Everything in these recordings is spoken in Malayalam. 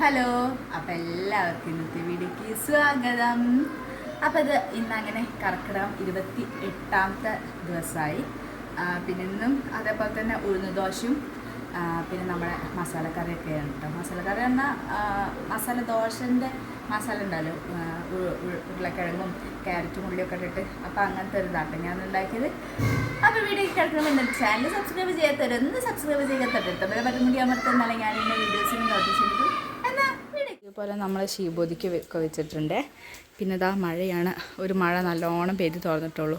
ഹലോ അപ്പം എല്ലാവർക്കും ഇന്നത്തെ വീഡിയോക്ക് സ്വാഗതം. അപ്പം ഇത് ഇന്ന് അങ്ങനെ കർക്കിടകം ഇരുപത്തി എട്ടാമത്തെ ദിവസമായി പിന്നെ ഇന്നും അതേപോലെ തന്നെ ഉഴുന്ന് ദോശയും പിന്നെ നമ്മുടെ മസാലക്കറിയൊക്കെയാണ് കേട്ടോ മസാലക്കറി എന്നാൽ മസാല ദോശന്റെ മസാല ഉണ്ടല്ലോ ഉരുളക്കിഴങ്ങും ക്യാരറ്റും ഉള്ളിയൊക്കെ ഇട്ടിട്ട്. അപ്പം അങ്ങനത്തെ ഒരു ഇതാട്ടെ ഞാൻ ഉണ്ടാക്കിയത്. അപ്പോൾ വീഡിയോ കേൾക്കണം എന്നിട്ട് ചാനൽ സബ്സ്ക്രൈബ് ചെയ്യാത്തവരൊന്ന് സബ്സ്ക്രൈബ് ചെയ്യാത്തവർ തമ്മിൽ പറ്റുമ്പോൾ അമർത്തുന്നാലേ ഞാൻ എന്റെ വീഡിയോസിന് നോട്ടീസ് ചെയ്തു ഇതുപോലെ നമ്മൾ ശീബോധിക്ക് ഒക്കെ വെച്ചിട്ടുണ്ട്. പിന്നെ ഇതാ മഴയാണ്. ഒരു മഴ നല്ലോണം പെയ്ത് തുറന്നിട്ടുള്ളൂ.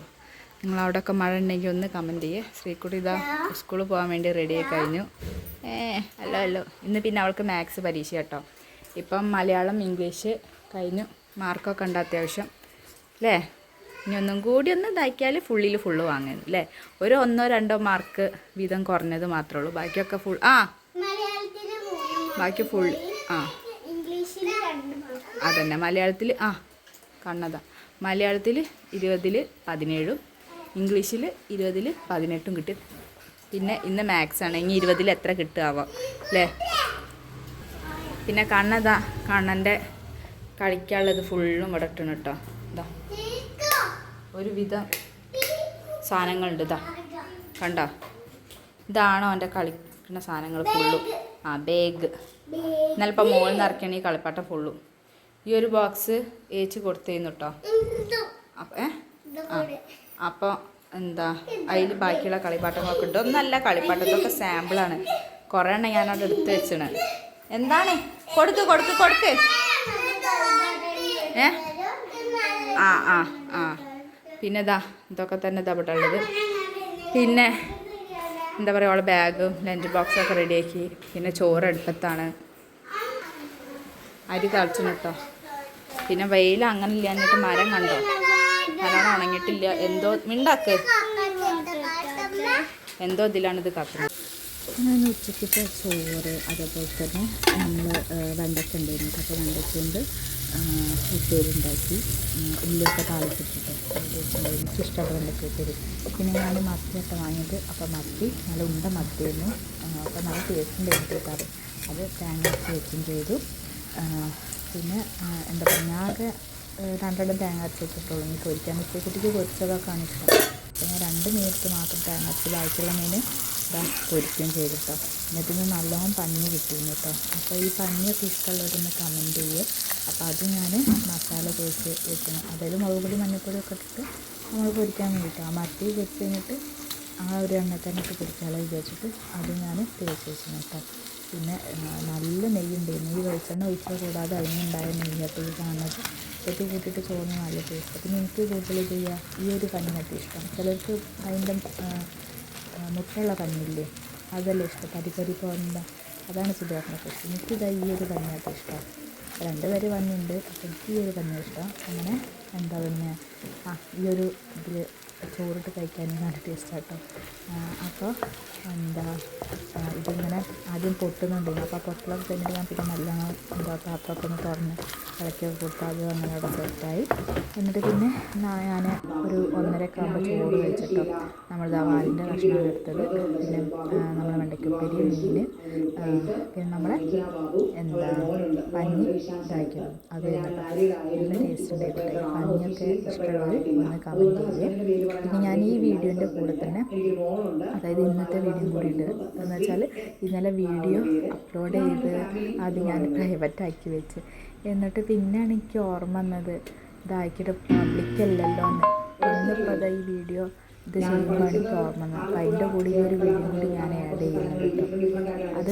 നിങ്ങൾ അവിടെയൊക്കെ മഴ ഉണ്ടെങ്കിൽ ഒന്ന് കമന്റ് ചെയ്യേ. ശ്രീക്കുട്ടി ഇതാ സ്കൂളിൽ പോകാൻ വേണ്ടി റെഡിയായി കഴിഞ്ഞു. ഏ അല്ലോ അല്ലോ. ഇന്ന് പിന്നെ അവൾക്ക് മാത്സ് പരീക്ഷ കേട്ടോ. ഇപ്പം മലയാളം ഇംഗ്ലീഷ് കഴിഞ്ഞു. മാർക്കൊക്കെ ഉണ്ട് അത്യാവശ്യം. അല്ലേ ഇനി ഒന്നും കൂടി ഒന്ന് ഇതാക്കിയാൽ ഫുള്ളിൽ ഫുള്ള് വാങ്ങുന്നു അല്ലേ ഒരു ഒന്നോ രണ്ടോ മാർക്ക് വീതം കുറഞ്ഞത് മാത്രമേ ഉള്ളൂ. ബാക്കിയൊക്കെ ഫുൾ ആ. ബാക്കി ഫുൾ ആ. അതന്നെ. മലയാളത്തിൽ ആ കണ്ണതാ. മലയാളത്തിൽ ഇരുപതിൽ പതിനേഴും ഇംഗ്ലീഷിൽ ഇരുപതിൽ പതിനെട്ടും കിട്ടി. പിന്നെ ഇന്ന് മാത്സ് ആണ്. ഇനി ഇരുപതിൽ എത്ര കിട്ടുകയാവോ അല്ലേ? പിന്നെ കണ്ണതാ കണ്ണന്റെ കളിക്കാനുള്ളത് ഫുള്ളും ഇവിടെ ഇട്ടണം കേട്ടോ. ഇതാ ഒരുവിധം സാധനങ്ങളുണ്ട്. ഇതാ കണ്ടോ? ഇതാണോ എന്റെ കളിക്കുന്ന സാധനങ്ങൾ ഫുള്ളും ആ ബാഗ് എന്നാലിപ്പോൾ മുകളിൽ ഇറക്കിയാണ് ഈ കളിപ്പാട്ടം ഫുള്ളും ഈ ഒരു ബോക്സ് ഏച്ചി കൊടുത്തേന്നു കേട്ടോ അപ്പോൾ എന്താ അതിൽ ബാക്കിയുള്ള കളിപ്പാട്ടങ്ങളൊക്കെ ഉണ്ട്. ഒന്നല്ല കളിപ്പാട്ടങ്ങളൊക്കെ ഇതൊക്കെ സാമ്പിളാണ്. കുറേ എണ്ണം ഞാനവിടെ എടുത്ത് വെച്ചാണ്. എന്താണ്? കൊടുക്ക് കൊടുക്ക് കൊടുക്ക്. ഏ? ആ ആ ആ. പിന്നെ ഇതാ ഇതൊക്കെ തന്നെ ഇതാ പെട്ടുള്ളത് ഉള്ളത്. പിന്നെ എന്താ പറയുക അവളെ ബാഗും ലഞ്ച് ബോക്സും ഒക്കെ റെഡിയാക്കി പിന്നെ ചോറ് അടുപ്പത്താണ്. അരി തളച്ചു കേട്ടോ പിന്നെ വെയിൽ അങ്ങനെ ഇല്ല എന്നിട്ട് മരം കണ്ടോ? നല്ലോണം ഉണങ്ങിയിട്ടില്ല. എന്തോ മിണ്ടാക്ക്. എന്തോ ഇതിലാണ് ഇത് കത്തുന്നത് ഞാൻ ഉച്ചയ്ക്ക് ചോറ് അതേപോലെ തന്നെ നമ്മൾ വെണ്ടയ്ക്ക ഉണ്ടായിരുന്നു. കപ്പ വെണ്ടയ്ക്ക കൊണ്ട് ഉപ്പേരി ഉണ്ടാക്കി. ഉള്ളിയൊക്കെ താളിച്ചിട്ടിട്ട് എനിക്കിഷ്ടമുള്ള വെണ്ടയ്ക്ക ഉപ്പേരി. പിന്നെ ഞാൻ മത്തിയൊക്കെ വാങ്ങിയത്. അപ്പോൾ മത്തി നല്ല ഉണ്ട മത്തിയായിരുന്നു. അപ്പോൾ നല്ല ടേസ്റ്റ് ഉണ്ടായിരുന്നു കേട്ടോ അത് തേങ്ങ വെച്ചും ചെയ്തു. പിന്നെ എന്താ പറയുക ആകെ രണ്ടെണ്ണം തേങ്ങ അരച്ചിട്ടുള്ളൂ ഇനി പൊരിക്കാൻ വെച്ച കുട്ടിക്ക് പൊരിച്ചതൊക്കെയാണ് ഇഷ്ടം. ഞാൻ രണ്ട് മീനിട്ട് മാത്രം തേങ്ങ അരച്ച് ബാക്കിയുള്ള മീൻ ഇതാ പൊരിക്കുകയും കേട്ടോ എന്നിട്ട് ഇന്ന് നല്ലോണം പഞ്ഞി കിട്ടിയിരുന്നു കേട്ടോ. അപ്പോൾ ഈ പഞ്ഞിയൊക്കെ ഇഷ്ടമുള്ളവരൊന്ന് കമന്റ് ചെയ്യേ. അപ്പോൾ അത് ഞാൻ മസാല തേച്ച് വെക്കണം. അതായത് മുളക് പൊടി മഞ്ഞൾപ്പൊടി ഒക്കെ ഇട്ടിട്ട് നമ്മൾ പൊരിക്കാൻ വേണ്ടിയിട്ട് ആ മത്തി വെച്ച് കഴിഞ്ഞിട്ട് ആ ഒരു എണ്ണ തന്നെ ഇട്ട് പൊരിക്കാമല്ലോ വിചാരിച്ചിട്ട് അത് ഞാൻ തേച്ച് വെച്ചിരുന്നു കേട്ടോ. പിന്നെ നല്ല നെയ്യുണ്ട്. നെയ്യ് വെളിച്ചെണ്ണ ഒഴിച്ചാൽ കൂടാതെ അതിനുണ്ടായ നെയ്യൊക്കെ ഈ കാണുന്നത് വെട്ടി കൂട്ടിയിട്ട് ചോറിന് നല്ല ടേസ്റ്റ് പിന്നെ എനിക്ക് കൂടുതൽ ചെയ്യുക ഈ ഒരു കഞ്ഞിനൊക്കെ ഇഷ്ടം. ചിലർക്ക് അതിന്റെ മുട്ടുള്ള കഞ്ഞില്ലേ അതല്ല ഇഷ്ടം. പരിപ്പരി പോകണ്ട അതാണ് സുധാകരനൊക്കെ ഇഷ്ടം എനിക്കിതാ ഈ ഒരു കഞ്ഞിയൊക്കെ ഇഷ്ടം. രണ്ട് പേര് കഞ്ഞിയുണ്ട് അപ്പോൾ എനിക്ക് ഈ ഒരു കഞ്ഞി ഇഷ്ടം. അങ്ങനെ എന്താ പിന്നെ ആ ഈ ഒരു ഇതിൽ ചോറിട്ട് കഴിക്കാനും നല്ല ടേസ്റ്റ് കേട്ടോ അപ്പോൾ എന്താ ഇതിങ്ങനെ ആദ്യം പൊട്ടുന്നുണ്ടായിരുന്നു അപ്പോൾ പൊട്ടലൊക്കെ കഴിഞ്ഞിട്ട് ഞാൻ പിന്നെ നല്ലോണം എന്താ പാത്രമൊക്കെ ഒന്ന് തുറന്ന് ഇളക്കിയൊക്കെ കൊടുത്ത് അത് അങ്ങനെ അവിടെ സെറ്റായി എന്നിട്ട് പിന്നെ ഞാൻ ഒരു ഒന്നരയൊക്കെ ആകുമ്പോൾ ചോറ് കഴിച്ചിട്ടോ നമ്മൾ വാലിന്റെ ഭക്ഷണം എടുത്തത്. പിന്നെ നമ്മൾ വെണ്ടയ്ക്കുപ്പേരി മീൻ പിന്നെ നമ്മുടെ എന്താ പഞ്ഞി ഇതാക്കിയത് അത് നല്ല ടേസ്റ്റ് ഉണ്ടായിട്ടുണ്ട്. പഞ്ഞിയൊക്കെ ഇഷ്ടമുള്ളവർ ഒന്ന് കമന്റ് ചെയ്യുക പിന്നെ ഞാൻ ഈ വീഡിയോന്റെ കൂടെ തന്നെ അതായത് ഇന്നത്തെ വീഡിയോ കൂടി ഉണ്ട്. എന്ന് വെച്ചാൽ ഇന്നലെ വീഡിയോ അപ്ലോഡ് ചെയ്ത് അത് ഞാൻ പ്രൈവറ്റ് ആക്കി വെച്ച്. എന്നിട്ട് പിന്നെയാണ് എനിക്ക് ഓർമ്മ വന്നത്. ഇതാക്കിയിട്ട് പബ്ലിക് അല്ലല്ലോ എന്ന്. എന്നിപ്പോൾ ഈ വീഡിയോ ഇത് ചെയ്യുമ്പോൾ എനിക്ക് ഓർമ്മ വന്നത്. അപ്പോൾ അതിന്റെ കൂടെ ഈ ഒരു വീഡിയോ കൂടി ഞാൻ ആഡ് ചെയ്യുന്നുണ്ട് അത് അത്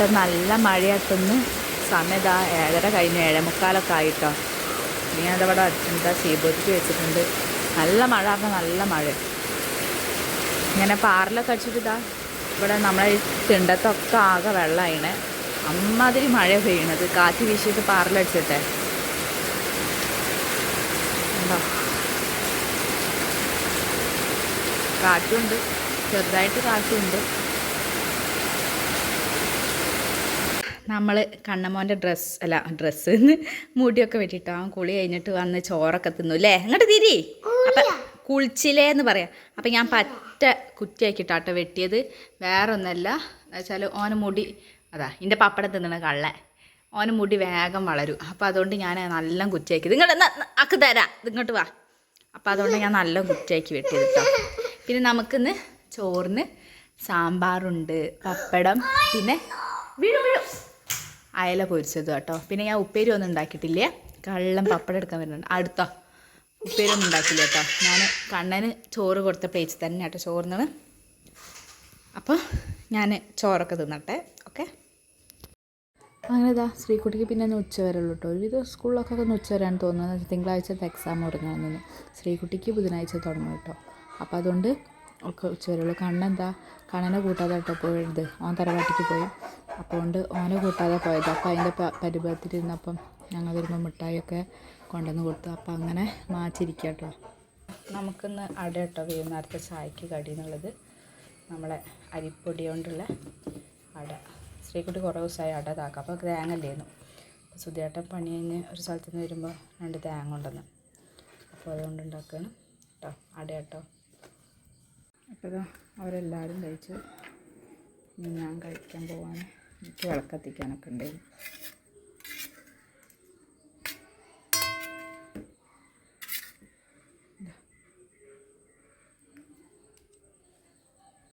ഇപ്പം നല്ല മഴയാട്ടെന്ന് സമയം ഇതാ ഏഴര കഴിഞ്ഞ് ഏഴേമുക്കാലൊക്കെ ആയിട്ടോ. ഇനി അതവിടെ എന്താ സീബോത്തിക്ക് വെച്ചിട്ടുണ്ട്. നല്ല മഴ പറഞ്ഞാൽ നല്ല മഴ. ഇങ്ങനെ പാറലൊക്കെ അടിച്ചിട്ട് ഇതാ ഇവിടെ നമ്മളെ തിണ്ടത്തൊക്കെ ആകെ വെള്ളമായിണേ അമ്മാതിരി മഴ പെയ്യണത്. കാറ്റ് വീശിയിട്ട് പാറലടിച്ചിട്ടെ. ഉണ്ടോ? കാറ്റുണ്ട്. ചെറുതായിട്ട് കാറ്റുണ്ട്. നമ്മൾ കണ്ണമോന്റെ ഡ്രസ്സ് അല്ല ഡ്രസ്സ് മുടിയൊക്കെ വെട്ടിട്ടോ. അവൻ കുളി കഴിഞ്ഞിട്ട് വന്ന് ചോറൊക്കെ തിന്നു അല്ലേ അങ്ങോട്ട് തിരി. അപ്പം കുളിച്ചിലേ എന്ന് പറയാം. അപ്പം ഞാൻ പറ്റ കുറ്റിയാക്കിയിട്ടാട്ടോ വെട്ടിയത്. വേറെ ഒന്നല്ല എന്നുവെച്ചാൽ ഓന് മുടി അതാ എന്റെ പപ്പടം തിന്നണ കള്ള ഓന് മുടി വേഗം വളരും. അപ്പം അതുകൊണ്ട് ഞാൻ നല്ല കുറ്റിയാക്കി നിങ്ങൾ അക്ക് തരാം. ഇങ്ങോട്ട് വാ. അപ്പം അതുകൊണ്ട് ഞാൻ നല്ല കുറ്റിയാക്കി വെട്ടിയത് കേട്ടോ പിന്നെ നമുക്കിന്ന് ചോറിന് സാമ്പാറുണ്ട് പപ്പടം പിന്നെ വീഴും വീഴും അയല പൊരിച്ചത് കേട്ടോ. പിന്നെ ഞാൻ ഉപ്പേരി ഒന്നും ഉണ്ടാക്കിയിട്ടില്ല. കള്ളം പപ്പടം എടുക്കാൻ വരുന്നുണ്ട്. അടുത്തോ? ഉപ്പേരി ഒന്നും ഉണ്ടാക്കില്ല കേട്ടോ. ഞാൻ കണ്ണന് ചോറ് കൊടുത്ത പ്ലേറ്റ് തന്നെ കേട്ടോ ചോറിനാണ് അപ്പോൾ ഞാൻ ചോറൊക്കെ തിന്നട്ടെ. ഓക്കെ അങ്ങനെ ഇതാ ശ്രീകുട്ടിക്ക് പിന്നെ ഒന്ന് ഉച്ച ഉള്ളൂ കേട്ടോ. ഒരുവിധം സ്കൂളിലൊക്കെ ഒന്ന് ഉച്ച വരെയാണ് തോന്നുന്നത്. തിങ്കളാഴ്ചത്തെ എക്സാം തുടങ്ങാമെന്ന് ശ്രീകുട്ടിക്ക് ബുധനാഴ്ച തുടങ്ങും കേട്ടോ. അപ്പോൾ അതുകൊണ്ട് ഒക്കെ ഉച്ച വരുള്ളൂ കണ്ണെന്താ? കണ്ണനെ കൂട്ടാതെ കേട്ടോ ഓൻ തറവാട്ടിക്ക് പോയി. അപ്പോൾ കൊണ്ട് ഓനെ കൂട്ടാതെ പോയത്. അപ്പോൾ അതിന്റെ പരിഭവത്തിലിരുന്നപ്പം ഞങ്ങൾ വരുമ്പോൾ മിഠായിയൊക്കെ കൊണ്ടുവന്ന് കൊടുത്തു. അപ്പോൾ അങ്ങനെ മാച്ചിരിക്കുക കേട്ടോ നമുക്കിന്ന് അട കേട്ടോ വൈകുന്നേരത്തെ ചായക്ക് കടി എന്നുള്ളത്. നമ്മളെ അരിപ്പൊടി കൊണ്ടുള്ള അട. സ്ത്രീക്കുട്ടി കുറേ ദിവസമായി അട താക്കാം അപ്പോൾ തേങ്ങ അല്ലായിരുന്നു അപ്പോൾ സുധിയേട്ടൻ പണി കഴിഞ്ഞ് ഒരു സ്ഥലത്ത് നിന്ന് വരുമ്പോൾ രണ്ട് തേങ്ങ കൊണ്ടുവന്ന്. അപ്പോൾ അതുകൊണ്ട് ഉണ്ടാക്കുകയാണ് കേട്ടോ അട കേട്ടോ അപ്പോൾ അവരെല്ലാവരും കഴിച്ചു ഇനി ഞാൻ കഴിക്കാൻ പോവാണ്. എനിക്ക് വിളക്കത്തിക്കാനൊക്കെ ഉണ്ടായിരുന്നു